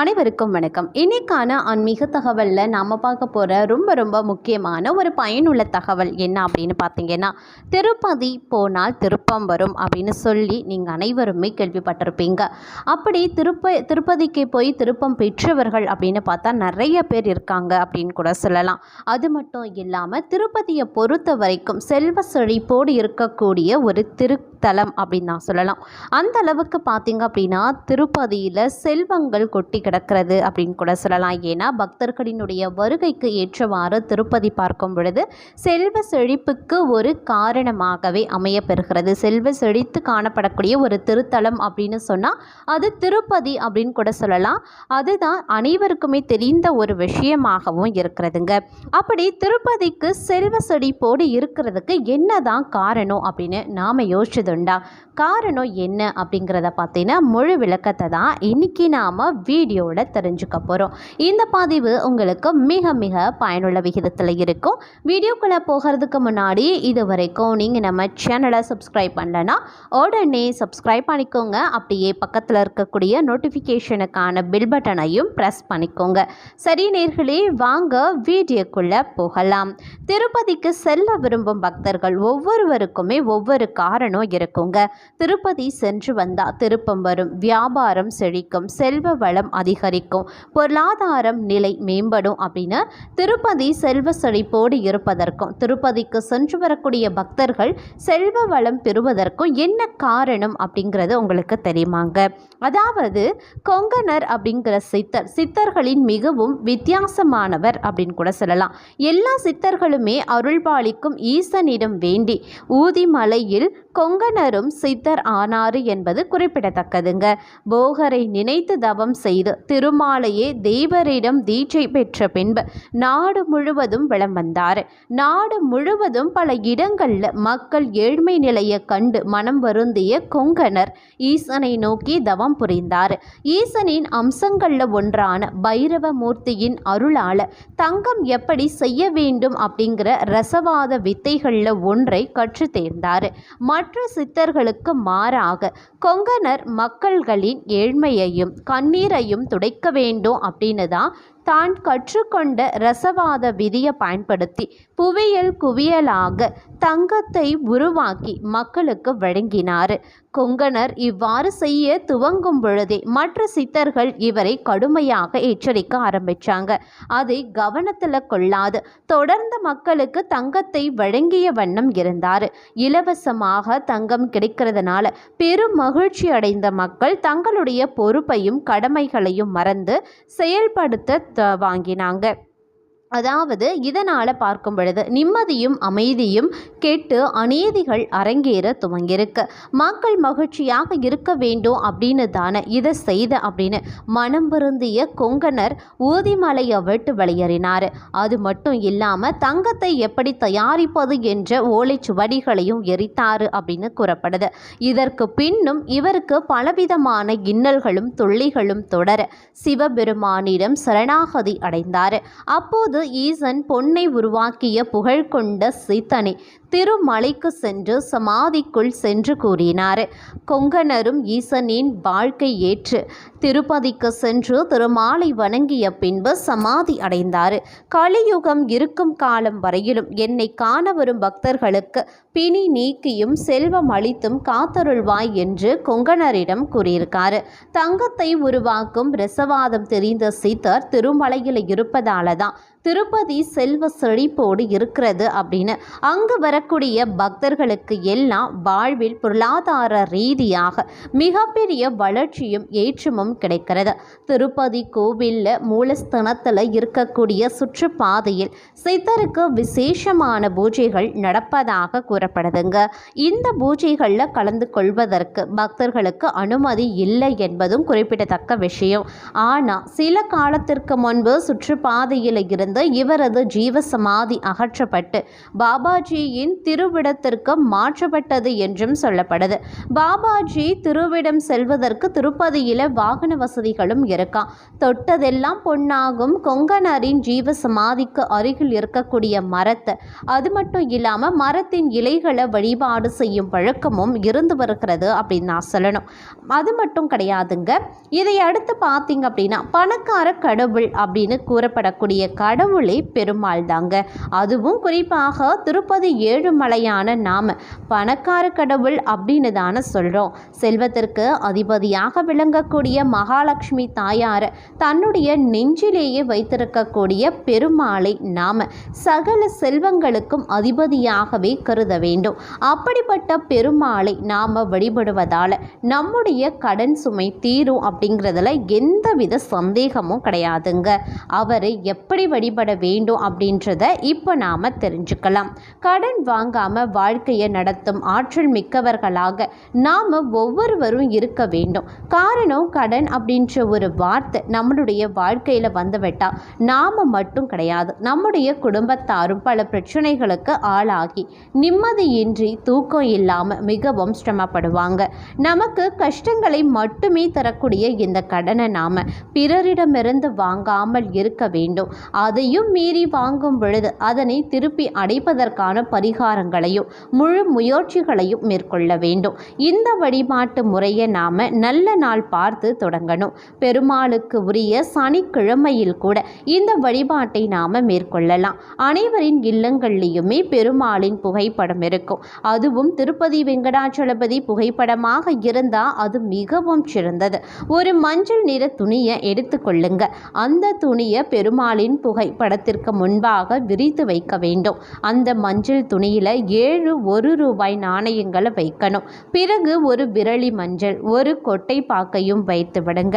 அனைவருக்கும் வணக்கம். இன்னைக்கான ஆன்மீக தகவலில் நாம் பார்க்க போகிற ரொம்ப ரொம்ப முக்கியமான ஒரு பயனுள்ள தகவல் என்ன அப்படின்னு பார்த்தீங்கன்னா திருப்பதி போனால் திருப்பம் வரும் அப்படின்னு சொல்லி நீங்கள் அனைவருமே கேள்விப்பட்டிருப்பீங்க. அப்படி திருப்ப திருப்பதிக்கு போய் திருப்பம் பெற்றவர்கள் அப்படின்னு பார்த்தா நிறைய பேர் இருக்காங்க அப்படின்னு கூட சொல்லலாம். அது மட்டும் இல்லாமல் திருப்பதியை பொறுத்த வரைக்கும் செல்வ செழிப்போடு இருக்கக்கூடிய ஒரு திரு தலம் அப்படின்னு நான் சொல்லலாம். அந்த அளவுக்கு பார்த்தீங்க அப்படின்னா திருப்பதியில் செல்வங்கள் கொட்டி கிடக்கிறது அப்படின்னு கூட சொல்லலாம். ஏன்னா பக்தர்களினுடைய வருகைக்கு ஏற்றவாறு திருப்பதி பார்க்கும் பொழுது செல்வ செழிப்புக்கு ஒரு காரணமாகவே அமையப்பெறுகிறது. செல்வ செழித்து காணப்படக்கூடிய ஒரு திருத்தலம் அப்படின்னு சொன்னால் அது திருப்பதி அப்படின்னு கூட சொல்லலாம். அதுதான் அனைவருக்குமே தெரிந்த ஒரு விஷயமாகவும் இருக்கிறதுங்க. அப்படி திருப்பதிக்கு செல்வ செழிப்போடு இருக்கிறதுக்கு என்னதான் காரணம் அப்படின்னு நாம் உண்டா காரணம் என்ன அப்படிங்கிறத பார்த்தீங்கன்னா முழு விளக்கத்தை தான் இன்னைக்கு நாம் வீடியோவில் தெரிஞ்சுக்க போகிறோம் இந்த பதிவு உங்களுக்கு மிக மிக பயனுள்ள விகிதத்தில் இருக்கும். வீடியோக்குள்ளே போகிறதுக்கு முன்னாடி இது வரைக்கும் நீங்கள் நம்ம சேனலை சப்ஸ்கிரைப் பண்ணலன்னா உடனே சப்ஸ்கிரைப் பண்ணிக்கோங்க. அப்படியே பக்கத்தில் இருக்கக்கூடிய நோட்டிஃபிகேஷனுக்கான பில் பட்டனையும் ப்ரெஸ் பண்ணிக்கோங்க. சரி நேர்களே வாங்க வீடியோக்குள்ளே போகலாம். திருப்பதிக்கு செல்ல விரும்பும் பக்தர்கள் ஒவ்வொருவருக்குமே ஒவ்வொரு காரணம் இருக்குங்க திருப்பதி சென்று வந்தால் திருப்பம் வரும். வியாபாரம் செழிக்கும். செல்வ வளம் அதிகரிக்கும். பொருளாதாரம் நிலை மேம்படும் அப்படின்னு திருப்பதி செல்வ செழிப்போடு இருப்பதற்கும் திருப்பதிக்கு சென்று வரக்கூடிய பக்தர்கள் செல்வ வளம் பெறுவதற்கும் என்ன காரணம் அப்படிங்கிறது உங்களுக்கு தெரியுமாங்க. அதாவது கொங்கனர் அப்படிங்கிற சித்தர் சித்தர்களின் மிகவும் வித்தியாசமானவர் அப்படின்னு கூட சொல்லலாம். எல்லா சித்தர்களுமே அருள்பாலிக்கும் ஈசனிடம் வேண்டி ஊதிமலையில் கொங்கணரும் சித்தர் ஆனாரு என்பது குறிப்பிடத்தக்கதுங்க. போகரை நினைத்து தவம் செய்து திருமாலையே தேவரிடம் தீட்சை பெற்ற பின்பு நாடு முழுவதும் விளம் வந்தார். நாடு முழுவதும் பல இடங்களில் மக்கள் ஏழ்மை நிலையை கண்டு மனம் வருந்திய கொங்கனர் ஈசனை நோக்கி தவம் புரிந்தார். ஈசனின் அம்சங்களில் ஒன்றான பைரவ மூர்த்தியின் அருளால தங்கம் எப்படி செய்ய வேண்டும் அப்படிங்கிற ரசவாத வித்தைகளில் ஒன்றை கற்று தேர்ந்தார். மற்ற சித்தர்களுக்கு மாறாக கொங்கணர் மக்கள்களின் ஏழ்மையையும் கண்ணீரையும் துடைக்க வேண்டும் அப்படின்னு தான் தான் கற்றுக்கொண்ட ரசவாத விதியை பயன்படுத்தி புவியியல் குவியலாக தங்கத்தை உருவாக்கி மக்களுக்கு வழங்கினார். கொங்கணர் இவ்வாறு செய்ய துவங்கும் பொழுதே மற்ற சித்தர்கள் இவரை கடுமையாக எச்சரிக்க ஆரம்பித்தாங்க அதை கவனத்தில் கொள்ளாது. தொடர்ந்து மக்களுக்கு தங்கத்தை வழங்கிய வண்ணம் இருந்தார். இலவசமாக தங்கம் கிடைக்கிறதுனால பெரும் மகிழ்ச்சி அடைந்த மக்கள் தங்களுடைய பொறுப்பையும் கடமைகளையும் மறந்து செயல்படுத்த வாங்கினாங்க அதாவது இதனால் பார்க்கும் பொழுது நிம்மதியும் அமைதியும் கெட்டு அநீதிகள் அரங்கேற துவங்கியிருக்கு. மக்கள் மகிழ்ச்சியாக இருக்க வேண்டும் அப்படின்னு தானே இதை செய்த அப்படின்னு மனம் பொருந்திய கொங்கனர் ஊதிமலையை விட்டு வெளியேறினார். அது மட்டும் இல்லாமல் தங்கத்தை எப்படி தயாரிப்பது என்ற ஓலைச்சுவடிகளையும் எரித்தார் அப்படின்னு கூறப்படுது. இதற்கு பின்னும் இவருக்கு பலவிதமான இன்னல்களும் தொல்லைகளும் தொடர சிவபெருமானிடம் சரணாகதி அடைந்தார். அப்போது ஈசன் பொன்னை உருவாக்கிய புகழ் கொண்ட சீத்தனை. திருமலைக்கு சென்று சமாதிக்குள் சென்று கூறினார். கொங்கணரும் ஈசனின் வாழ்க்கை ஏற்று திருப்பதிக்கு சென்று திருமாலை வணங்கிய பின்பு சமாதி அடைந்தார். கலியுகம் இருக்கும் காலம் வரையிலும் என்னை காண வரும் பக்தர்களுக்கு பிணி நீக்கியும் செல்வம் அளித்தும் காத்தருள்வாய் என்று கொங்கணரிடம் கூறியிருக்காரு. தங்கத்தை உருவாக்கும் ரசவாதம் தெரிந்த சித்தர் திருமலையில் இருப்பதால தான் திருப்பதி செல்வ செழிப்போடு இருக்கிறது அப்படின்னு அங்கு வர வரக்கூடிய பக்தர்களுக்கு எல்லாம் வாழ்வில் பொருளாதார ரீதியாக மிகப்பெரிய வளர்ச்சியும் ஏற்றமும் கிடைக்கிறது. திருப்பதி கோவிலில் மூலஸ்தனத்தில் இருக்கக்கூடிய சுற்றுப்பாதையில் சித்தருக்கு விசேஷமான பூஜைகள் நடப்பதாக கூறப்படுதுங்க. இந்த பூஜைகளில் கலந்து கொள்வதற்கு பக்தர்களுக்கு அனுமதி இல்லை என்பதும் குறிப்பிடத்தக்க விஷயம். ஆனால் சில காலத்திற்கு முன்பு சுற்றுப்பாதையில் இருந்து இவரது ஜீவ சமாதி அகற்றப்பட்டு பாபாஜியின் திருவிடத்திற்கு மாற்றப்பட்டது என்றும் சொல்லப்படுது. பாபாஜி திருவிடம் செல்வதற்கு திருப்பதியில் வாகன வசதிகளும் இருக்கா? தொட்டதெல்லாம் பொன்னாகும். கொங்கணரின் ஜீவ சமாதிக்கு அருகில் இருக்கக்கூடிய மரத்தை. அது மட்டும் இல்லாமல் மரத்தின் இலைகளை வழிபாடு செய்யும் பழக்கமும் இருந்து வருகிறது அப்படின்னு நான் சொல்லணும். அது மட்டும் கிடையாதுங்க. இதை அடுத்து பார்த்தீங்க அப்படின்னா பணக்கார கடவுள் அப்படின்னு கூறப்படக்கூடிய கடவுளே பெருமாள் தாங்க அதுவும் குறிப்பாக திருப்பதி ஏழுமலையான நாம. பணக்கார கடவுள் அப்படின்னு தானே சொல்கிறோம் செல்வத்திற்கு அதிபதியாக விளங்கக்கூடிய மகாலட்சுமி தாயாரை தன்னுடைய நெஞ்சிலேயே வைத்திருக்கக்கூடிய பெருமாளை நாம சகல செல்வங்களுக்கும் அதிபதியாகவே கருத வேண்டும். அப்படிப்பட்ட பெருமாளை நாம் வழிபடுவதால் நம்முடைய கடன் சுமை தீரும் அப்படிங்கிறதுல எந்தவித சந்தேகமும் கிடையாதுங்க. அவரை எப்படி வழிபட வேண்டும் அப்படின்றத இப்போ நாம் தெரிஞ்சுக்கலாம். கடன் வாங்காமல் வாழ்க்கையை நடத்தும் ஆற்றல் மிக்கவர்களாக நாம் ஒவ்வொருவரும் இருக்க வேண்டும். காரணம் கடன் அப்படின்ற ஒரு வார்த்தை நம்மளுடைய வாழ்க்கையில் வந்துவிட்டா நாம் மட்டும் கிடையாது. நம்முடைய குடும்பத்தாரும் பல பிரச்சனைகளுக்கு ஆளாகி நிம்மதியின்றி தூக்கம் இல்லாமல் மிகவும் சிரமப்படுவாங்க. நமக்கு கஷ்டங்களை மட்டுமே தரக்கூடிய இந்த கடனை நாம் பிறரிடமிருந்து வாங்காமல் இருக்க வேண்டும். அதையும் மீறி வாங்கும் பொழுது அதனை திருப்பி அடைப்பதற்கான பரிகாரங்களையும் முழு முயற்சிகளையும் மேற்கொள்ள வேண்டும். இந்த வழிபாட்டு முறையை நாம் நல்ல நாள் பார்த்து தொடங்கணும். பெருமாளுக்கு உரிய சனிக்கிழமையில் கூட இந்த வழிபாட்டை நாம் மேற்கொள்ளலாம். அனைவரின் இல்லங்கள்லேயுமே பெருமாளின் புகைப்படம் இருக்கும். அதுவும் திருப்பதி வெங்கடாச்சலபதி புகைப்படமாக இருந்தால் அது மிகவும் சிறந்தது. ஒரு மஞ்சள் நிற துணியை எடுத்துக்கொள்ளுங்க அந்த துணியை பெருமாளின் புகைப்படத்திற்கு முன்பாக விரித்து வைக்க வேண்டும். அந்த மஞ்சள் துணி துணியில் ஏழு ஒரு ரூபாய் நாணயங்களை வைக்கணும். பிறகு ஒரு விரலி மஞ்சள் ஒரு கொட்டை பாக்கையும் வைத்து விடுங்க.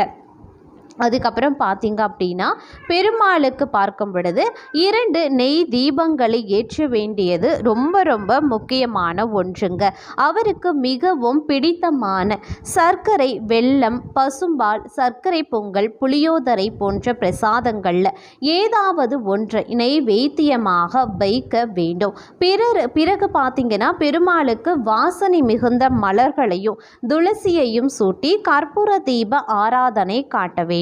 அதுக்கப்புறம் பார்த்தீங்க அப்படின்னா பெருமாளுக்கு பார்க்கும் பொழுது இரண்டு நெய் தீபங்களை ஏற்ற வேண்டியது ரொம்ப ரொம்ப முக்கியமான ஒன்றுங்க. அவருக்கு மிகவும் பிடித்தமான சர்க்கரை வெல்லம் பசும்பால் சர்க்கரை பொங்கல் புளியோதரை போன்ற பிரசாதங்களில் ஏதாவது ஒன்றை நெய்வேத்தியமாக வைக்க வேண்டும். பிறர் பிறகு பார்த்தீங்கன்னா பெருமாளுக்கு வாசனை மிகுந்த மலர்களையும் துளசியையும் சூட்டி கற்பூர தீப ஆராதனை காட்ட வேண்டும்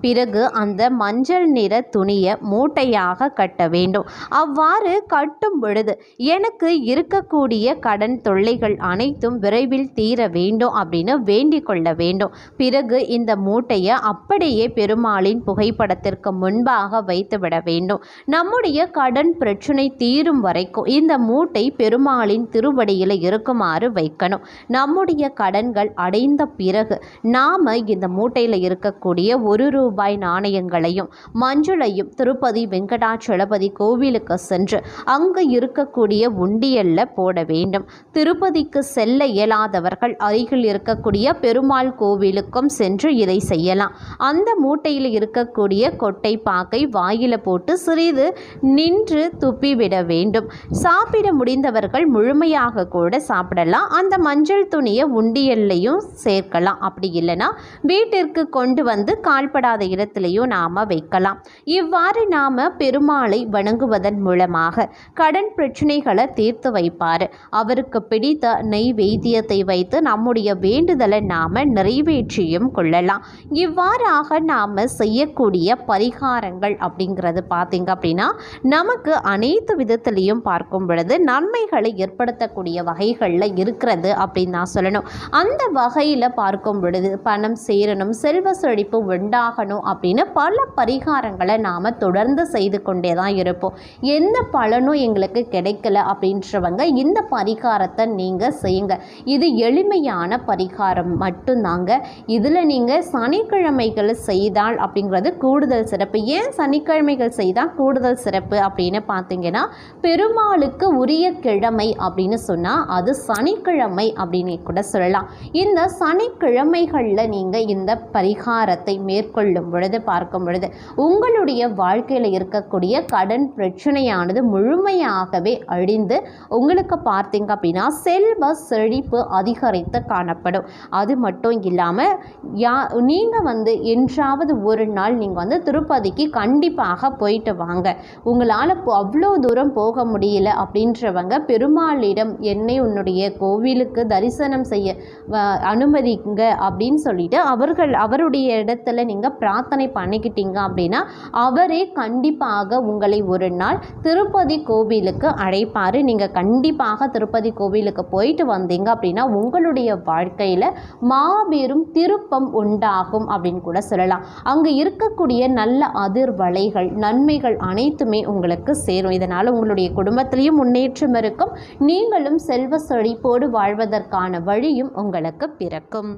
பிறகு அந்த மஞ்சள் நிற துணியை மூட்டையாக கட்ட வேண்டும். அவ்வாறு கட்டும் பொழுது எனக்கு இருக்கக்கூடிய கடன் தொல்லைகள் அனைத்தும் விரைவில் தீர வேண்டும் அப்படின்னு வேண்டிக் கொள்ள வேண்டும். பிறகு இந்த மூட்டையை அப்படியே பெருமாளின் புகைப்படத்திற்கு முன்பாக வைத்துவிட வேண்டும். நம்முடைய கடன் பிரச்சனை தீரும் வரைக்கும் இந்த மூட்டை பெருமாளின் திருவடியில் இருக்குமாறு வைக்கணும். நம்முடைய கடன்கள் அடைந்த பிறகு நாம் இந்த மூட்டையில் இருக்கக்கூடிய ஒரு ரூபாய் நாணயங்களையும் மஞ்சளையும் திருப்பதி வெங்கடாச்சலபதி கோவிலுக்கு சென்று அங்கு இருக்கக்கூடிய உண்டியல்ல போட வேண்டும். திருப்பதிக்கு செல்ல இயலாதவர்கள் அருகில் இருக்கக்கூடிய பெருமாள் கோவிலுக்கும் சென்று இதை செய்யலாம். அந்த மூட்டையில் இருக்கக்கூடிய கொட்டை பாக்கை வாயில போட்டு சிறிது நின்று துப்பிவிட வேண்டும். சாப்பிட முடிந்தவர்கள் முழுமையாக கூட சாப்பிடலாம். அந்த மஞ்சள் துணியை உண்டியல்லையும் சேர்க்கலாம். அப்படி இல்லைன்னா வீட்டிற்கு கொண்டு வந்து கால்படாத இடத்துலையும் நாம் வைக்கலாம். இவ்வாறு நாம் பெருமாளை வணங்குவதன் மூலமாக கடன் பிரச்சனைகளை தீர்த்து வைப்பார். அவருக்கு பிடித்த நெய்வேத்தியத்தை வைத்து நம்முடைய வேண்டுதலை நாம் நிறைவேற்றியும் கொள்ளலாம். இவ்வாறாக நாம் செய்யக்கூடிய பரிகாரங்கள் அப்படிங்கிறது பார்த்திங்க அப்படின்னா நமக்கு அனைத்து விதத்திலையும் பார்க்கும் பொழுது நன்மைகளை ஏற்படுத்தக்கூடிய வகைகளில் இருக்கிறது அப்படின்னு நான் சொல்லணும். அந்த வகையில் பார்க்கும் பொழுது பணம் சேரணும் செல்வ செழிப்பு உண்டாகணும் அப்படின்னு பல பரிகாரங்களை நாம் தொடர்ந்து செய்து கொண்டே தான் இருப்போம். எந்த பலனும் எங்களுக்கு கிடைக்கல அப்படின்றவங்க இந்த பரிகாரத்தை நீங்கள் செய்யுங்க. இது எளிமையான பரிகாரம் மட்டும்தாங்க. இதில் நீங்கள் சனிக்கிழமைகள் செய்தால் அப்படிங்கிறது கூடுதல் சிறப்பு. ஏன் சனிக்கிழமைகள் செய்தால் கூடுதல் சிறப்பு அப்படின்னு பார்த்தீங்கன்னா பெருமாளுக்கு உரிய கிழமை அப்படின்னு சொன்னால் அது சனிக்கிழமை அப்படின்னு கூட சொல்லலாம். இந்த சனிக்கிழமைகளில் நீங்கள் இந்த பரிகாரத்தை மேற்கொள்ளும் பொழுது பார்க்கும் பொழுது உங்களுடைய வாழ்க்கையில் இருக்கக்கூடிய கடன் பிரச்சனையானது முழுமையாகவே அழிந்து உங்களுக்கு பார்த்தீங்க அப்படின்னா செல்வ செழிப்பு அதிகரித்து காணப்படும். அது மட்டும் இல்லாமல் யா நீங்கள் வந்து என்றாவது ஒரு நாள் நீங்கள் வந்து திருப்பதிக்கு கண்டிப்பாக போயிட்டு வாங்க. உங்களால் அவ்வளோ தூரம் போக முடியல அப்படின்றவங்க பெருமாளிடம் என்னை உன்னுடைய கோவிலுக்கு தரிசனம் செய்ய வ- அனுமதிங்க அப்படின்னு சொல்லிட்டு அவர்கள் அவருடைய இடத்துல நீங்கள் பிரார்த்தனை பண்ணிக்கிட்டீங்க அப்படின்னா அவரே கண்டிப்பாக உங்களை ஒரு நாள் திருப்பதி கோவிலுக்கு அழைப்பார். நீங்கள் கண்டிப்பாக திருப்பதி கோவிலுக்கு போயிட்டு வந்தீங்க அப்படின்னா உங்களுடைய வாழ்க்கையில் மாபெரும் திருப்பம் உண்டாகும் அப்படின்னு கூட சொல்லலாம். அங்கே இருக்கக்கூடிய நல்ல அதிர்வலைகள் நன்மைகள் அனைத்துமே உங்களுக்கு சேரும். இதனால் உங்களுடைய குடும்பத்திலையும் முன்னேற்றம் இருக்கும். நீங்களும் செல்வ செழிப்போடு வாழ்வதற்கான வழியும் உங்களுக்கு பிறக்கும்.